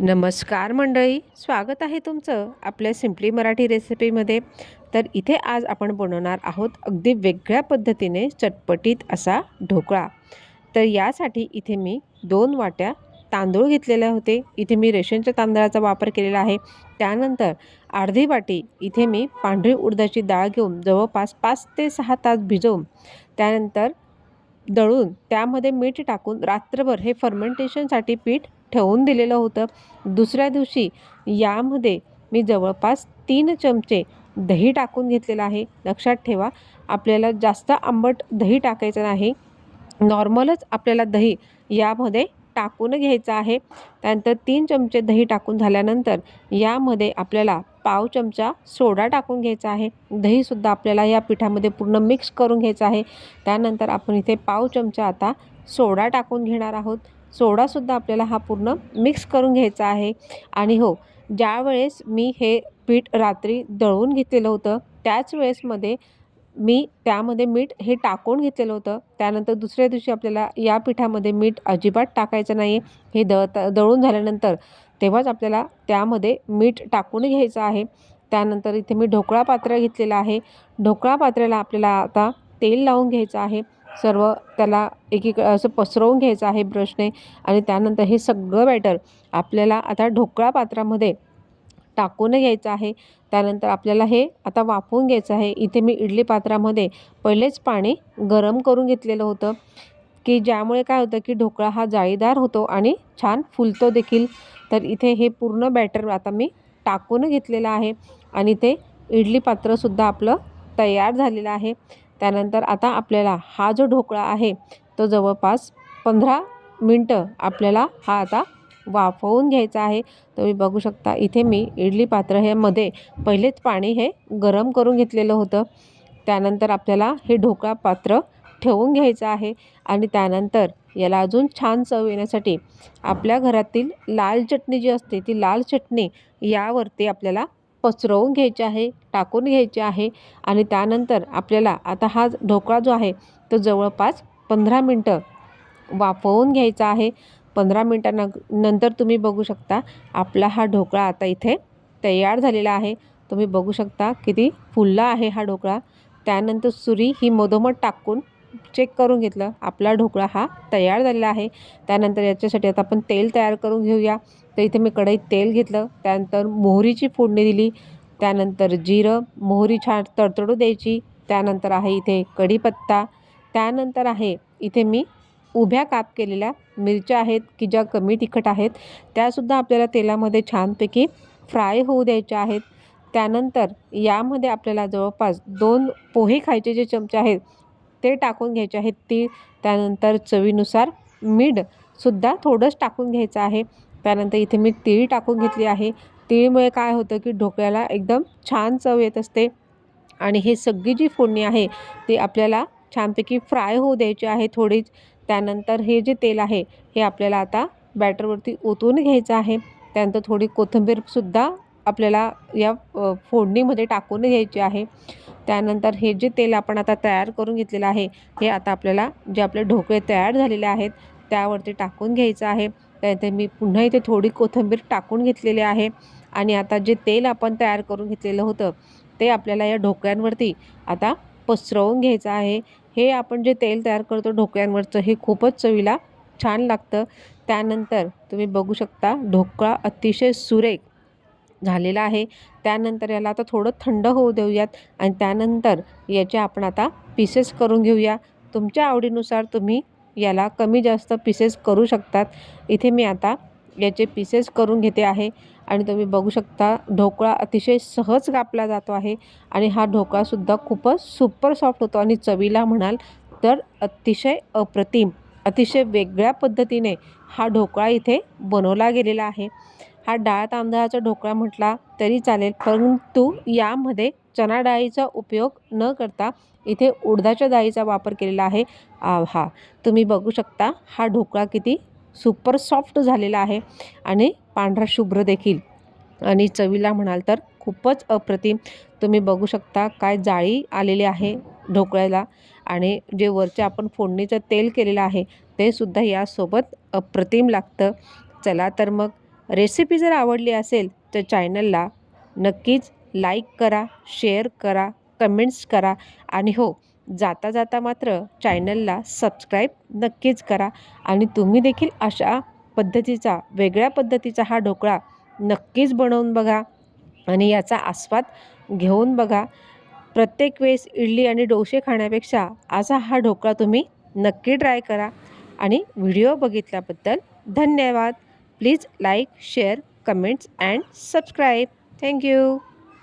नमस्कार मंडळी स्वागत आहे तुमचं आपल्या सिम्पली मराठी रेसिपीमध्ये तर इथे आज आपण बनवणार आहोत अगदी वेगळ्या पद्धतीने चटपटीत असा ढोकळा. तर यासाठी इथे मी दोन वाट्या तांदूळ घेतलेले होते. इथे मी रेशनच्या तांदळाचा वापर केलेला आहे. त्यानंतर अर्धी वाटी इथे मी पांढरी उडदाची डाळ घेऊन जवळपास पाच ते सहा तास भिजवून त्यानंतर दळून त्यामध्ये मीठ टाकून रात्रभर हे फर्मेंटेशनसाठी पीठ ठेवून दिलेलं होतं. दुसऱ्या दिवशी यामध्ये मी जवळपास तीन चमचे दही टाकून घेतलेलं आहे. लक्षात ठेवा आपल्याला जास्त आंबट दही टाकायचं नाही. नॉर्मलच आपल्याला दही यामध्ये टाकून घ्यायचं आहे. त्यानंतर तीन चमचे दही टाकून झाल्यानंतर यामध्ये आपल्याला पाव चमचा सोडा टाकून घ्यायचा आहे. दहीसुद्धा आपल्याला या पिठामध्ये पूर्ण मिक्स करून घ्यायचं आहे. त्यानंतर आपण इथे पाव चमचा आता सोडा टाकून घेणार आहोत. सोडासुद्धा आपल्याला हा पूर्ण मिक्स करून घ्यायचा आहे. आणि हो ज्यावेळेस मी हे पीठ रात्री दळून घेतलेलं होतं त्याच वेळेसमध्ये मी त्यामध्ये मीठ हे टाकून घेतलेलं होतं. त्यानंतर दुसऱ्या दिवशी आपल्याला या पिठामध्ये मीठ अजिबात टाकायचं नाही हे दळत दळून झाल्यानंतर तेव्हाच आपल्याला त्यामध्ये मीठ टाकून घ्यायचं आहे. त्यानंतर इथे मी ढोकळा पात्र घेतलेलं आहे. ढोकळा पात्र्याला आपल्याला आता तेल लावून घ्यायचं आहे. सर्व त्याला एकीक असं पसरवून घ्यायचं आहे ब्रशने आणि त्यानंतर हे सगळं बॅटर आपल्याला आता ढोकळा पात्रामध्ये टाकून घ्यायचं आहे. त्यानंतर आपल्याला हे आता वाफवून घ्यायचं आहे. इथे मी इडली पात्रामध्ये पहिलेच पाणी गरम करून घेतलेलं होतं की ज्यामुळे काय होतं की ढोकळा हा जाळीदार होतो आणि छान फुलतो देखील. तर इथे हे पूर्ण बॅटर आता मी टाकून घेतलेलं आहे आणि ते इडली पात्रसुद्धा आपलं तयार झालेलं आहे. त्यानंतर आता आपल्याला हा जो ढोकळा आहे तो जवळपास पंधरा मिनटं आपल्याला हा आता वाफवून घ्यायचा आहे. तुम्ही बघू शकता इथे मी इडली पात्र ह्यामध्ये पहिलेच पाणी हे गरम करून घेतलेलं होतं. त्यानंतर आपल्याला हे ढोकळा पात्र ठेवून घ्यायचं आहे आणि त्यानंतर याला अजून छान चव येण्यासाठी आपल्या घरातील लाल चटणी जी असते ती लाल चटणी यावरती आपल्याला पसरवून घ्यायचे आहे टाकून घ्यायचे आहे आणि त्यानंतर आपल्याला आता हा ढोकळा जो आहे तो जवळपास पंधरा मिनटं वाफवून घ्यायचा आहे. पंधरा मिनटान नंतर तुम्ही बघू शकता आपला हा ढोकळा आता इथे तयार झालेला आहे. तुम्ही बघू शकता किती फुलला आहे हा ढोकळा. त्यानंतर सुरी ही मधोमध टाकून चेक करून घेतलं. आपला ढोकळा हा तयार झालेला आहे. त्यानंतर याच्यासाठी आता आपण तेल तयार करून घेऊया. तर इथे मी कढईत तेल घेतलं. त्यानंतर मोहरीची फोडणी दिली. त्यानंतर जिरं मोहरी छान तडतडू द्यायची. त्यानंतर आहे इथे कढीपत्ता. त्यानंतर आहे इथे मी उभ्या काप केलेल्या मिरच्या आहेत की ज्या कमी तिखट आहेत. त्यासुद्धा आपल्याला तेलामध्ये छानपैकी फ्राय होऊ द्यायच्या आहेत. त्यानंतर यामध्ये आपल्याला जवळपास दोन पोहे खायचे जे चमचे आहेत ते टाकून घ्यायचे आहेत. तीळ त्यानंतर चवीनुसार मीठसुद्धा थोडंच टाकून घ्यायचं आहे. त्यानंतर इथे मी तीळ टाकून घेतली आहे. तीळमुळे काय होतं की ढोकळ्याला एकदम छान चव येत असते. आणि हे सगळी जी फोडणी आहे ती आपल्याला छानपैकी फ्राय होऊ द्यायची आहे थोडीच. त्यानंतर हे जे तेल आहे हे आपल्याला आता बॅटरवरती ओतून घ्यायचं आहे. त्यानंतर थोडी कोथिंबीरसुद्धा आपल्याला या फोडणीमध्ये टाकून घ्यायची आहे. त्यानंतर हे जे तेल आपण आता तयार करून घेतलेलं आहे हे आता आपल्याला जे आपले ढोकळे तयार झालेले आहेत त्यावरती टाकून घ्यायचं आहे. त्यानंतर मी पुन्हा इथे थोडी कोथिंबीर टाकून घेतलेली आहे. आणि आता जे तेल आपण तयार करून घेतलेलं होतं ते आपल्याला या ढोकळ्यांवरती आता पसरवून घ्यायचं आहे. हे आपण जे तेल तयार करतो ढोकळ्यांवरचं हे खूपच चवीला छान लागतं. त्यानंतर तुम्ही बघू शकता ढोकळा अतिशय सुरेख झालेला आहे. त्यानंतर याला आता थोडं थंड होऊ देऊयात आणि त्यानंतर याचे आपण आता पीसेस करून घेऊया. तुमच्या आवडीनुसार तुम्ही याला कमी जास्त पीसेस करू शकतात. इथे मी आता याचे पीसेस करून घेते आहे. आणि तुम्ही बघू शकता ढोकळा अतिशय सहज कापला जातो आहे. आणि हा ढोकळासुद्धा खूपच सुपर सॉफ्ट होतो. आणि चवीला म्हणाल तर अतिशय अप्रतिम अतिशय वेगळ्या पद्धतीने हा ढोकळा इथे बनवला गेलेला आहे. हा डाळ तांदळाचा ढोकळा म्हटला तरी चालेल. परंतु यामध्ये चणा डाळीचा उपयोग न करता इथे उडदाच्या डाळीचा वापर केलेला आहे. हा. तुम्ही बघू शकता हा ढोकळा किती सुपर सॉफ्ट झालेला आहे आणि पांढरा शुभ्र देखील. आणि चवीला म्हणाल तर खूपच अप्रतिम. तुम्ही बघू शकता काय जाळी आलेली आहे ढोकळ्याला आणि जे वरचे आपण फोडणीचं तेल केलेलं आहे ते सुद्धा यासोबत अप्रतिम लागतं. चला तर मग रेसिपी जर आवडली असेल तर चॅनलला नक्कीच लाईक करा शेअर करा कमेंट्स करा आणि हो जाता जाता मात्र चॅनलला सबस्क्राईब नक्कीच करा आणि तुम्ही देखील अशा पद्धतीचा वेगळ्या पद्धतीचा हा ढोकळा नक्कीच बनवून बघा आणि याचा आस्वाद घेऊन बघा. प्रत्येक वेळेस इडली आणि डोसे खाण्यापेक्षा असा हा ढोकळा तुम्ही नक्की ट्राय करा आणि व्हिडिओ बघितल्याबद्दल धन्यवाद. Please like, share, comments and subscribe. Thank you.